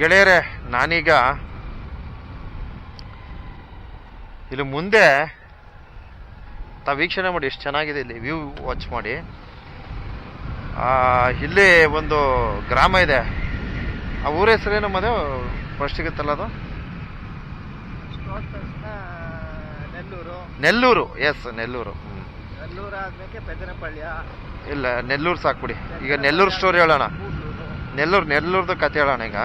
ಗೆಳೆಯರೇ ನಾನೀಗ ಇಲ್ಲಿ ಮುಂದೆ ತಾವು ವೀಕ್ಷಣೆ ಮಾಡಿ ಎಷ್ಟು ಚೆನ್ನಾಗಿದೆ ಇಲ್ಲಿ ವ್ಯೂ ವಾಚ್ ಮಾಡಿ. ಆ, ಇಲ್ಲಿ ಒಂದು ಗ್ರಾಮ ಇದೆ. ಆ ಊರ ಹೆಸರೇನು ಮದುವೆ ಫಸ್ಟ್ ಸಿಗುತ್ತಲ್ಲ ಅದು? ನೆಲ್ಲೂರು. ನೆಲ್ಲೂರು ಎಸ್ ನೆಲ್ಲೂರು. ಇಲ್ಲ ನೆಲ್ಲೂರು ಸಾಕ್ಬಿಡಿ. ಈಗ ನೆಲ್ಲೂರು ಸ್ಟೋರಿ ಹೇಳೋಣ. ನೆಲ್ಲೂರು ನೆಲ್ಲೂರ್ದು ಕತೆ ಹೇಳೋಣ ಈಗ.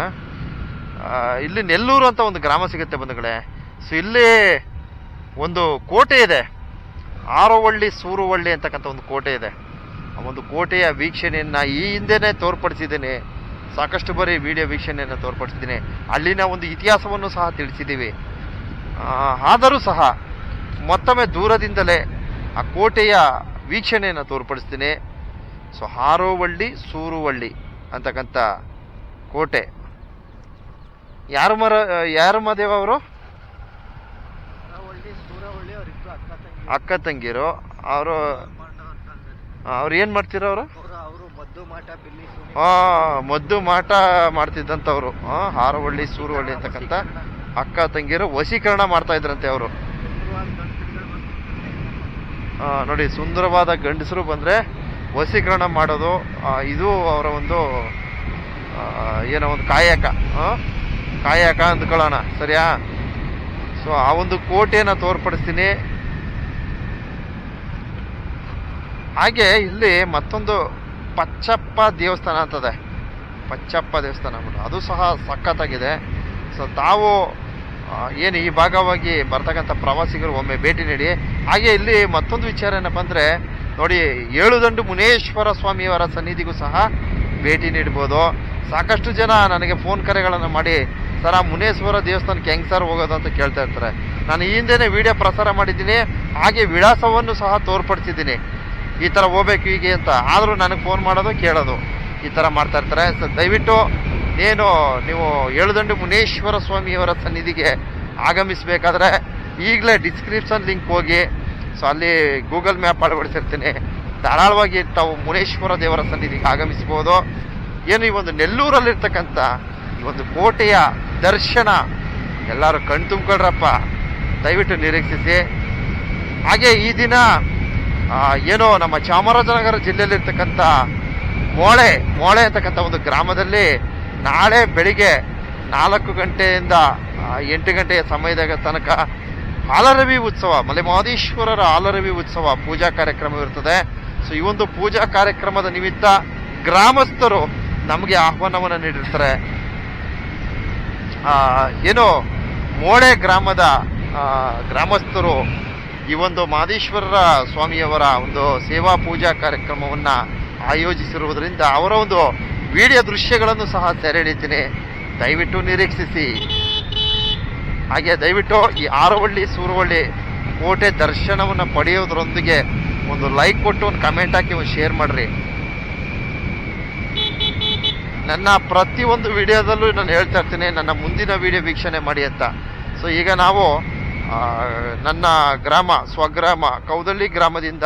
ಇಲ್ಲಿ ನೆಲ್ಲೂರು ಅಂತ ಒಂದು ಗ್ರಾಮ ಸಿಗುತ್ತೆ ಬಂಧುಗಳೇ. ಸೊ ಇಲ್ಲಿ ಒಂದು ಕೋಟೆ ಇದೆ. ಆರೋವಳ್ಳಿ, ಸೂರುವಳ್ಳಿ ಅಂತಕ್ಕಂಥ ಒಂದು ಕೋಟೆ ಇದೆ. ಆ ಒಂದು ಕೋಟೆಯ ವೀಕ್ಷಣೆಯನ್ನು ಈ ಹಿಂದೆನೇ ತೋರ್ಪಡಿಸಿದ್ದೀನಿ. ಸಾಕಷ್ಟು ಬಾರಿ ವಿಡಿಯೋ ವೀಕ್ಷಣೆಯನ್ನು ತೋರ್ಪಡಿಸಿದ್ದೀನಿ. ಅಲ್ಲಿನ ಒಂದು ಇತಿಹಾಸವನ್ನು ಸಹ ತಿಳಿಸಿದ್ದೀವಿ. ಆದರೂ ಸಹ ಮತ್ತೊಮ್ಮೆ ದೂರದಿಂದಲೇ ಆ ಕೋಟೆಯ ವೀಕ್ಷಣೆಯನ್ನು ತೋರ್ಪಡಿಸ್ತೀನಿ ಸೊ ಹಾರೋವಳ್ಳಿ ಸೂರುವಳ್ಳಿ ಅಂತಕ್ಕಂಥ ಕೋಟೆ. ಯಾರು ಮರ ಯಾರು ಮಾದೇವ ಅವರು? ಅಕ್ಕ ತಂಗಿ ಅಕ್ಕ ತಂಗಿರು. ಅವರು ಅವ್ರು ಏನು ಮಾಡ್ತೀರ ಅವರು? ಅವರು ಅವರು ಮದ್ದು ಮಾಟ ಮಾಡ್ತಿದ್ದಂಥವ್ರು. ಆ, ಹಾರೋವಳ್ಳಿ ಸೂರವಳ್ಳಿ ಅಂತಕ್ಕಂಥ ಅಕ್ಕ ತಂಗಿರು ವಶೀಕರಣ ಮಾಡ್ತಾ ಇದ್ರಂತೆ ಅವರು. ನೋಡಿ ಸುಂದರವಾದ ಗಂಡಸರು ಬಂದರೆ ವಶೀಕರಣ ಮಾಡೋದು ಇದು ಅವರ ಒಂದು ಏನೋ ಒಂದು ಕಾಯಕ. ಆ? ಕಾಯಕ ಅಂದ್ಕೊಳ್ಳೋಣ, ಸರಿಯಾ? ಸೊ ಆ ಒಂದು ಕೋಟೆಯನ್ನು ತೋರ್ಪಡಿಸ್ತೀನಿ. ಹಾಗೆ ಇಲ್ಲಿ ಮತ್ತೊಂದು ಪಚ್ಚಪ್ಪ ದೇವಸ್ಥಾನ ಅಂತದೆ. ಪಚ್ಚಪ್ಪ ದೇವಸ್ಥಾನ ಅಂದ್ಬಿಟ್ಟು. ಅದು ಸಹ ಸಖತ್ತಾಗಿದೆ. ಸೊ ತಾವು ಏನು ಈ ಭಾಗವಾಗಿ ಬರ್ತಕ್ಕಂಥ ಪ್ರವಾಸಿಗರು ಒಮ್ಮೆ ಭೇಟಿ ನೀಡಿ. ಹಾಗೆ ಇಲ್ಲಿ ಮತ್ತೊಂದು ವಿಚಾರ ಏನಪ್ಪ ಅಂದರೆ ನೋಡಿ, ಏಳುದಂಡು ಮುನೇಶ್ವರ ಸ್ವಾಮಿಯವರ ಸನ್ನಿಧಿಗೂ ಸಹ ಭೇಟಿ ನೀಡ್ಬೋದು. ಸಾಕಷ್ಟು ಜನ ನನಗೆ ಫೋನ್ ಕರೆಗಳನ್ನು ಮಾಡಿ ಸರ್, ಆ ಮುನೇಶ್ವರ ದೇವಸ್ಥಾನಕ್ಕೆ ಹೆಂಗೆ ಸರ್ ಹೋಗೋದು ಅಂತ ಕೇಳ್ತಾ ಇರ್ತಾರೆ. ನಾನು ಈ ಹಿಂದೆನೇ ವಿಡಿಯೋ ಪ್ರಸಾರ ಮಾಡಿದ್ದೀನಿ, ಹಾಗೆ ವಿಳಾಸವನ್ನು ಸಹ ತೋರ್ಪಡಿಸಿದ್ದೀನಿ. ಈ ಥರ ಹೋಗ್ಬೇಕು ಹೀಗೆ ಅಂತ. ಆದರೂ ನನಗೆ ಫೋನ್ ಮಾಡೋದು, ಕೇಳೋದು. ಈ ಥರ ಮಾಡ್ತಾ ಇರ್ತಾರೆ. ಸೊ ದಯವಿಟ್ಟು ಏನು ನೀವು ಏಳುದಂಡು ಮುನೇಶ್ವರ ಸ್ವಾಮಿಯವರ ಸನ್ನಿಧಿಗೆ ಆಗಮಿಸಬೇಕಾದ್ರೆ ಈಗಲೇ ಡಿಸ್ಕ್ರಿಪ್ಷನ್ ಲಿಂಕ್ ಹೋಗಿ, ಸೊ ಅಲ್ಲಿ ಗೂಗಲ್ ಮ್ಯಾಪ್ ಅಳವಡಿಸಿರ್ತೀನಿ. ಧಾರಾಳವಾಗಿ ತಾವು ಮುನೇಶ್ವರ ದೇವರ ಸನ್ನಿಧಿಗೆ ಆಗಮಿಸ್ಬೋದು. ಏನು ಈ ಒಂದು ನೆಲ್ಲೂರಲ್ಲಿರ್ತಕ್ಕಂಥ ಒಂದು ಕೋಟೆಯ ದರ್ಶನ. ಎಲ್ಲರೂ ಕಣ್ ತುಂಬ್ಕೊಳ್ರಪ್ಪ. ದಯವಿಟ್ಟು ನಿರೀಕ್ಷಿಸಿ. ಹಾಗೆ ಈ ದಿನ ಏನೋ ನಮ್ಮ ಚಾಮರಾಜನಗರ ಜಿಲ್ಲೆಯಲ್ಲಿರ್ತಕ್ಕಂಥ ಮೋಳೆ ಮೋಳೆ ಅಂತಕ್ಕಂಥ ಒಂದು ಗ್ರಾಮದಲ್ಲಿ ನಾಳೆ ಬೆಳಿಗ್ಗೆ ನಾಲ್ಕು ಗಂಟೆಯಿಂದ ಎಂಟು ಗಂಟೆಯ ಸಮಯದ ತನಕ ಹಾಲರವಿ ಉತ್ಸವ ಮಲೆಮಹದೇಶ್ವರರ ಹಾಲರವಿ ಉತ್ಸವ ಪೂಜಾ ಕಾರ್ಯಕ್ರಮ ಇರ್ತದೆ. ಸೊ ಈ ಒಂದು ಪೂಜಾ ಕಾರ್ಯಕ್ರಮದ ನಿಮಿತ್ತ ಗ್ರಾಮಸ್ಥರು ನಮಗೆ ಆಹ್ವಾನವನ್ನು ನೀಡಿರ್ತಾರೆ. ಏನು ಮೋಡೆ ಗ್ರಾಮದ ಗ್ರಾಮಸ್ಥರು ಈ ಒಂದು ಮಾದೇಶ್ವರರ ಸ್ವಾಮಿಯವರ ಒಂದು ಸೇವಾ ಪೂಜಾ ಕಾರ್ಯಕ್ರಮವನ್ನು ಆಯೋಜಿಸಿರುವುದರಿಂದ ಅವರ ಒಂದು ವಿಡಿಯೋ ದೃಶ್ಯಗಳನ್ನು ಸಹ ಸೆರೆ ದಯವಿಟ್ಟು ನಿರೀಕ್ಷಿಸಿ. ಹಾಗೆ ದಯವಿಟ್ಟು ಈ ಆರವಳ್ಳಿ, ಸೂರವಳ್ಳಿ ಕೋಟೆ ದರ್ಶನವನ್ನು ಪಡೆಯೋದ್ರೊಂದಿಗೆ ಒಂದು ಲೈಕ್ ಕೊಟ್ಟು, ಒಂದು ಕಮೆಂಟ್ ಹಾಕಿ, ಒಂದು ಶೇರ್ ಮಾಡ್ರಿ. ನನ್ನ ಪ್ರತಿಯೊಂದು ವಿಡಿಯೋದಲ್ಲೂ ನಾನು ಹೇಳ್ತಾ ಇರ್ತೀನಿ, ನನ್ನ ಮುಂದಿನ ವಿಡಿಯೋ ವೀಕ್ಷಣೆ ಮಾಡಿ ಅಂತ. ಸೊ ಈಗ ನಾವು ನನ್ನ ಗ್ರಾಮ, ಸ್ವಗ್ರಾಮ, ಕೌದಳ್ಳಿ ಗ್ರಾಮದಿಂದ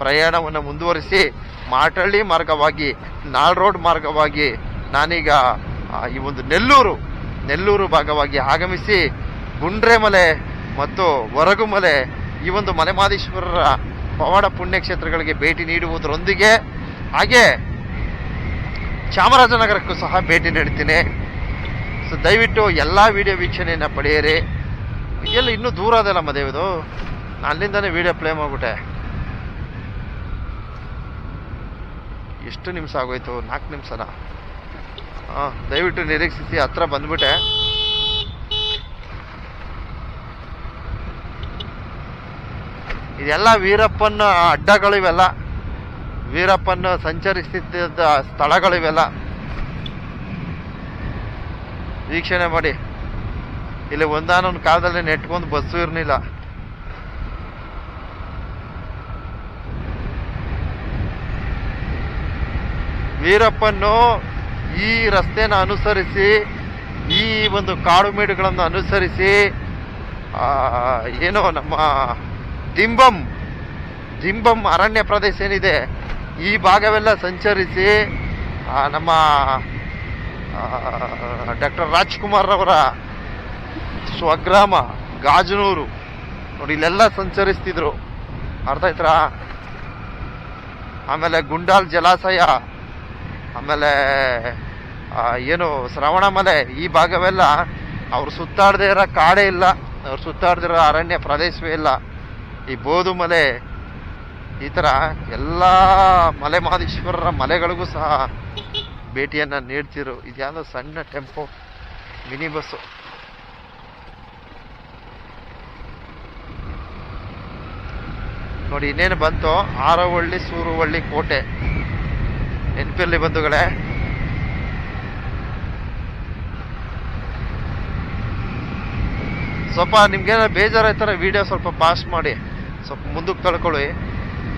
ಪ್ರಯಾಣವನ್ನು ಮುಂದುವರಿಸಿ, ಮಾಟಳ್ಳಿ ಮಾರ್ಗವಾಗಿ ನಾಳ್ ರೋಡ್ ಮಾರ್ಗವಾಗಿ ನಾನೀಗ ಈ ಒಂದು ನೆಲ್ಲೂರು ನೆಲ್ಲೂರು ಭಾಗವಾಗಿ ಆಗಮಿಸಿ, ಗುಂಡ್ರೆಮಲೆ ಮತ್ತು ಹೊರಗುಮಲೆ ಈ ಒಂದು ಮಲೆಮಾದೇಶ್ವರರ ಪವಾಡ ಪುಣ್ಯಕ್ಷೇತ್ರಗಳಿಗೆ ಭೇಟಿ ನೀಡುವುದರೊಂದಿಗೆ, ಹಾಗೆ ಚಾಮರಾಜನಗರಕ್ಕೂ ಸಹ ಭೇಟಿ ನೀಡ್ತೀನಿ. ಸೊ ದಯವಿಟ್ಟು ಎಲ್ಲ ವಿಡಿಯೋ ವೀಕ್ಷಣೆಯನ್ನು ಪಡೆಯಿರಿ. ಇದೆಲ್ಲ ಇನ್ನೂ ದೂರ ಅದಲ್ಲ ನಮ್ಮ ನಾನು ಅಲ್ಲಿಂದನೇ ವಿಡಿಯೋ ಪ್ಲೇ ಮಾಡಿಬಿಟ್ಟೆ. ಎಷ್ಟು ನಿಮಿಷ ಆಗೋಯ್ತು? ನಾಲ್ಕು ನಿಮಿಷನ? ದಯವಿಟ್ಟು ನಿರೀಕ್ಷಿಸಿ, ಹತ್ರ ಬಂದ್ಬಿಟ್ಟೆ. ಇದೆಲ್ಲ ವೀರಪ್ಪನ ಅಡ್ಡಗಳು ಇವೆಲ್ಲ. ವೀರಪ್ಪನ ಸಂಚರಿಸುತ್ತಿದ್ದ ಸ್ಥಳಗಳಿವೆಲ್ಲ ವೀಕ್ಷಣೆ ಮಾಡಿ. ಇಲ್ಲಿ ಒಂದಾನೊಂದು ಕಾಲದಲ್ಲಿ ನೆಟ್ಕೊಂಡು ಬಸ್ಸು ಇರಲಿಲ್ಲ. ವೀರಪ್ಪನ್ನು ಈ ರಸ್ತೆನ ಅನುಸರಿಸಿ, ಈ ಒಂದು ಕಾಡು ಮೇಡುಗಳನ್ನು ಅನುಸರಿಸಿ ಏನೋ ನಮ್ಮ ದಿಂಬಂ ದಿಂಬಂ ಅರಣ್ಯ ಪ್ರದೇಶ ಏನಿದೆ ಈ ಭಾಗವೆಲ್ಲ ಸಂಚರಿಸಿ ನಮ್ಮ ಡಾಕ್ಟರ್ ರಾಜ್ಕುಮಾರ್ ಅವರ ಸ್ವಗ್ರಾಮ, ಗಾಜನೂರು. ನೋಡಿ, ಇಲ್ಲೆಲ್ಲ ಸಂಚರಿಸ್ತಿದ್ರು. ಅರ್ಥ ಆಯ್ತಾ ಆಮೇಲೆ ಗುಂಡಾಲ್ ಜಲಾಶಯ, ಆಮೇಲೆ ಏನು ಶ್ರವಣಮಲೆ ಈ ಭಾಗವೆಲ್ಲ ಅವ್ರು ಸುತ್ತಾಡದೇ ಇರೋ ಕಾಡೇ ಇಲ್ಲ. ಅವ್ರು ಸುತ್ತಾಡದಿರೋ ಅರಣ್ಯ ಪ್ರದೇಶವೇ ಇಲ್ಲ. ಈ ಬೋಧು ಮಲೆ ಈ ಥರ ಎಲ್ಲ ಮಲೆ ಮಹದೇಶ್ವರರ ಮಲೆಗಳಿಗೂ ಸಹ ಭೇಟಿಯನ್ನು ನೀಡ್ತಿರು. ಇದ್ಯಾವುದೋ ಸಣ್ಣ ಟೆಂಪೋ, ಮಿನಿ ಬಸ್ಸು ನೋಡಿ, ಇನ್ನೇನು ಬಂತು? ಆರವಳ್ಳಿ, ಸೂರುವಳ್ಳಿ, ಕೋಟೆ. ನೆನಪಿರಲಿ ಬಂಧುಗಳೇ. ಸ್ವಲ್ಪ ನಿಮ್ಗೇನಾದ್ರು ಬೇಜಾರಾಯ್ತಾರೆ ವಿಡಿಯೋ ಸ್ವಲ್ಪ ಪಾಸ್ ಮಾಡಿ. ಸ್ವಲ್ಪ ಮುಂದಕ್ಕೆ ತಳ್ಕೊಳ್ಳಿ.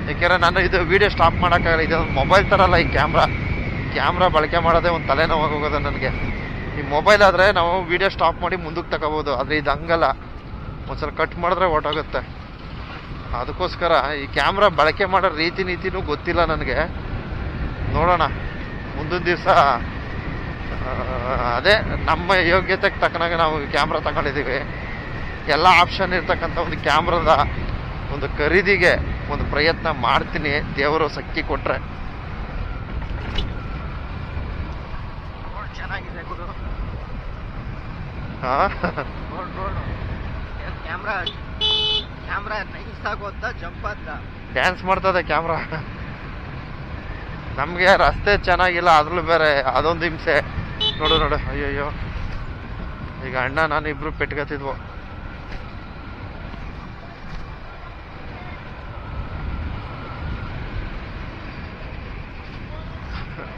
ಯಾಕೆಂದ್ರೆ ನಾನು ಇದು ವಿಡಿಯೋ ಸ್ಟಾಪ್ ಮಾಡೋಕ್ಕಾಗಲ್ಲ. ಇದು ಮೊಬೈಲ್ ಥರ ಅಲ್ಲ ಈ ಕ್ಯಾಮ್ರಾ ಕ್ಯಾಮ್ರಾ ಬಳಕೆ ಮಾಡೋದೇ ಒಂದು ತಲೆನೋವಾಗಿ ಹೋಗೋದು ನನಗೆ. ಈ ಮೊಬೈಲ್ ಆದರೆ ನಾವು ವಿಡಿಯೋ ಸ್ಟಾಪ್ ಮಾಡಿ ಮುಂದಕ್ಕೆ ತಗೋಬೋದು. ಆದರೆ ಇದು ಹಂಗಲ್ಲ. ಒಂದ್ಸಲ ಕಟ್ ಮಾಡಿದ್ರೆ ಹೊರ್ಟೋಗುತ್ತೆ. ಅದಕ್ಕೋಸ್ಕರ ಈ ಕ್ಯಾಮ್ರಾ ಬಳಕೆ ಮಾಡೋ ರೀತಿ ನೀತಿನೂ ಗೊತ್ತಿಲ್ಲ ನನಗೆ. ನೋಡೋಣ. ಮುಂದಿನ ದಿವಸ ಅದೇ ನಮ್ಮ ಯೋಗ್ಯತೆಗೆ ತಕ್ಕನಾಗೆ ನಾವು ಕ್ಯಾಮ್ರಾ ತಗೊಂಡಿದ್ದೀವಿ. ಎಲ್ಲ ಆಪ್ಷನ್ ಇರ್ತಕ್ಕಂಥ ಒಂದು ಕ್ಯಾಮ್ರಾದ ಒಂದು ಖರೀದಿಗೆ ಒಂದು ಪ್ರಯತ್ನ ಮಾಡ್ತೀನಿ. ದೇವರು ಶಕ್ತಿ ಕೊಟ್ರೆ. ರೋಡ್ ಚೆನ್ನಾಗಿದೆ ಗುರು. ಕ್ಯಾಮ್ರಾ? ಕ್ಯಾಮ್ರಾ ನೈಸ್ ಆಗೋತ್ತ ಜಂಪ್ ಡ್ಯಾನ್ಸ್ ಮಾಡ್ತದೆ ಕ್ಯಾಮ್ರಾ. ನಮಗೆ ರಸ್ತೆ ಚೆನ್ನಾಗಿಲ್ಲ ಅದ್ರಲ್ಲೂ ಬೇರೆ ಅದೊಂದು ಹಿಂಸೆ. ನೋಡು ನೋಡು. ಅಯ್ಯಯ್ಯೋ. ಈಗ ಅಣ್ಣ ನಾನು ಇಬ್ರು ಪೆಟ್ಕತ್ತಿದ್ವು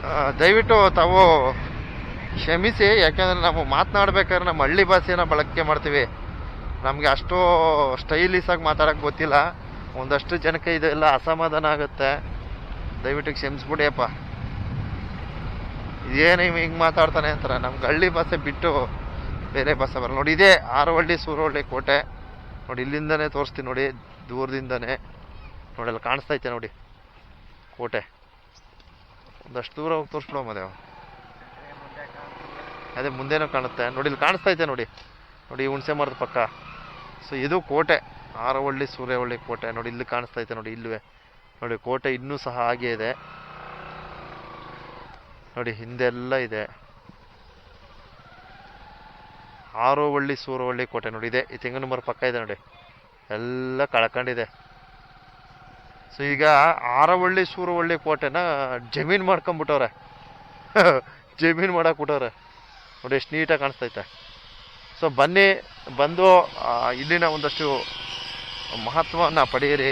ಆ, ದಯವಿಟ್ಟು ತಾವು ಕ್ಷಮಿಸಿ, ಯಾಕೆಂದರೆ ನಾವು ಮಾತನಾಡ್ಬೇಕಾದ್ರೆ ನಮ್ಮ ಹಳ್ಳಿ ಭಾಷೆನ ಬಳಕೆ ಮಾಡ್ತೀವಿ. ನಮಗೆ ಅಷ್ಟು ಸ್ಟೈಲಿಸಾಗಿ ಮಾತಾಡೋಕ್ಕೆ ಗೊತ್ತಿಲ್ಲ. ಒಂದಷ್ಟು ಜನಕ್ಕೆ ಇದೆಲ್ಲ ಅಸಮಾಧಾನ ಆಗುತ್ತೆ. ದಯವಿಟ್ಟು ಕ್ಷಮಿಸ್ಬಿಡಿಯಪ್ಪ ಇದೇನು ಇವ್ ಹಿಂಗೆ ಮಾತಾಡ್ತಾನೆ ಅಂತಾರೆ. ನಮ್ಗೆ ಹಳ್ಳಿ ಭಾಷೆ ಬಿಟ್ಟು ಬೇರೆ ಭಾಷೆ ಬರಲ್ಲ. ನೋಡಿ, ಇದೇ ಆರವಳ್ಳಿ, ಸೂರವಳ್ಳಿ ಕೋಟೆ. ನೋಡಿ, ಇಲ್ಲಿಂದನೇ ತೋರಿಸ್ತೀನಿ ನೋಡಿ, ದೂರದಿಂದನೇ. ನೋಡಿ, ಅಲ್ಲಿ ಕಾಣಿಸ್ತಾ ಐತೆ ನೋಡಿ, ಕೋಟೆ. ಒಂದಷ್ಟು ದೂರ ಹೋಗಿ ತೋರಿಸ್ಬಿಡೋ ಮದೇವ. ಅದೇ ಮುಂದೇನೋ ಕಾಣುತ್ತೆ. ನೋಡಿ, ಇಲ್ಲಿ ಕಾಣಿಸ್ತಾ ಇದೆ ನೋಡಿ. ನೋಡಿ ಹುಣಸೆ ಮರದ ಪಕ್ಕ. ಸೊ ಇದು ಕೋಟೆ. ಆರವಳ್ಳಿ, ಸೂರ್ಯವಳ್ಳಿ ಕೋಟೆ. ನೋಡಿ, ಇಲ್ಲಿ ಕಾಣಿಸ್ತಾ ಇದೆ ನೋಡಿ, ಇಲ್ಲವೇ. ನೋಡಿ, ಕೋಟೆ ಇನ್ನೂ ಸಹ ಹಾಗೆ ಇದೆ. ನೋಡಿ, ಹಿಂದೆಲ್ಲ ಇದೆ. ಆರೋವಳ್ಳಿ, ಸೂರವಳ್ಳಿ ಕೋಟೆ ನೋಡಿ, ಇದೆ. ಈ ತೆಂಗಿನ ಮರ ಪಕ್ಕ ಇದೆ ನೋಡಿ. ಎಲ್ಲ ಕಳ್ಕೊಂಡಿದೆ. ಸೊ ಈಗ ಆರವಳ್ಳಿ, ಸೂರವಳ್ಳಿ ಕೋಟೆನ ಜಮೀನು ಮಾಡ್ಕೊಂಬಿಟ್ಟವ್ರೆ. ಜಮೀನು ಮಾಡಕ್ ಬಿಟ್ಟವ್ರೆ ನೋಡಿ, ಎಷ್ಟು ನೀಟಾಗಿ ಕಾಣಿಸ್ತೈತೆ. ಸೊ ಬನ್ನಿ, ಬಂದು ಇಲ್ಲಿನ ಒಂದಷ್ಟು ಮಹತ್ವವನ್ನು ಪಡೆಯಿರಿ.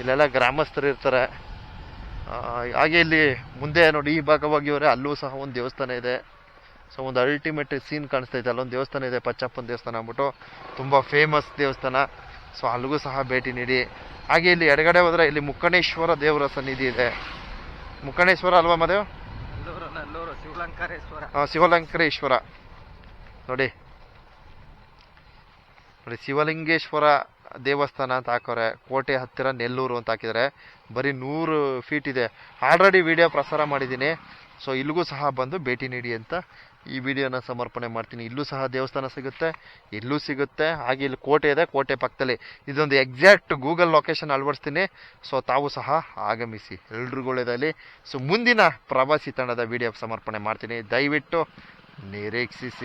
ಇಲ್ಲೆಲ್ಲ ಗ್ರಾಮಸ್ಥರು ಇರ್ತಾರೆ. ಹಾಗೆ ಇಲ್ಲಿ ಮುಂದೆ ನೋಡಿ, ಈ ಭಾಗವಾಗಿವರೆ ಅಲ್ಲೂ ಸಹ ಒಂದು ದೇವಸ್ಥಾನ ಇದೆ. ಸೊ ಒಂದು ಅಲ್ಟಿಮೇಟ್ ಸೀನ್ ಕಾಣಿಸ್ತೈತೆ. ಅಲ್ಲೊಂದು ದೇವಸ್ಥಾನ ಇದೆ ಪಚ್ಚಪ್ಪನ ದೇವಸ್ಥಾನ ಅಂದ್ಬಿಟ್ಟು. ತುಂಬ ಫೇಮಸ್ ದೇವಸ್ಥಾನ. ಸೊ ಅಲ್ಲಿಗೂ ಸಹ ಭೇಟಿ ನೀಡಿ. ಹಾಗೆ ಇಲ್ಲಿ ಎಡಗಡೆ ಹೋದರೆ ಇಲ್ಲಿ ಮುಕ್ಕಣೇಶ್ವರ ದೇವರ ಸನ್ನಿಧಿ ಇದೆ. ಮುಕ್ಕಣೇಶ್ವರ ಅಲ್ವಾ ಮದೇವ್ ಶಿವಲಂಕರೇಶ್ವರ. ನೋಡಿ. ನೋಡಿ ಶಿವಲಿಂಗೇಶ್ವರ ದೇವಸ್ಥಾನ ಅಂತ ಹಾಕೋರೆ ಕೋಟೆ ಹತ್ತಿರ ನೆಲ್ಲೂರು ಅಂತ ಹಾಕಿದರೆ ಬರೀ ನೂರು ಫೀಟ್ ಇದೆ. ಆಲ್ರೆಡಿ ವಿಡಿಯೋ ಪ್ರಸಾರ ಮಾಡಿದ್ದೀನಿ. ಸೊ ಇಲ್ಲಿಗೂ ಸಹ ಬಂದು ಭೇಟಿ ನೀಡಿ ಅಂತ ಈ ವಿಡಿಯೋನ ಸಮರ್ಪಣೆ ಮಾಡ್ತೀನಿ. ಇಲ್ಲೂ ಸಹ ದೇವಸ್ಥಾನ ಸಿಗುತ್ತೆ, ಇಲ್ಲೂ ಸಿಗುತ್ತೆ. ಹಾಗೆ ಇಲ್ಲಿ ಕೋಟೆ ಇದೆ, ಕೋಟೆ ಪಕ್ಕದಲ್ಲಿ. ಇದೊಂದು ಎಕ್ಸಾಕ್ಟ್ ಗೂಗಲ್ ಲೊಕೇಶನ್ ಅಳವಡಿಸ್ತೀನಿ. ಸೊ ತಾವು ಸಹ ಆಗಮಿಸಿ. ಎಲ್ರಿಗೊಳ್ಳೆದಲ್ಲಿ ಸೊ ಮುಂದಿನ ಪ್ರವಾಸಿ ತಂಡದ ವಿಡಿಯೋ ಸಮರ್ಪಣೆ ಮಾಡ್ತೀನಿ. ದಯವಿಟ್ಟು ನಿರೀಕ್ಷಿಸಿ.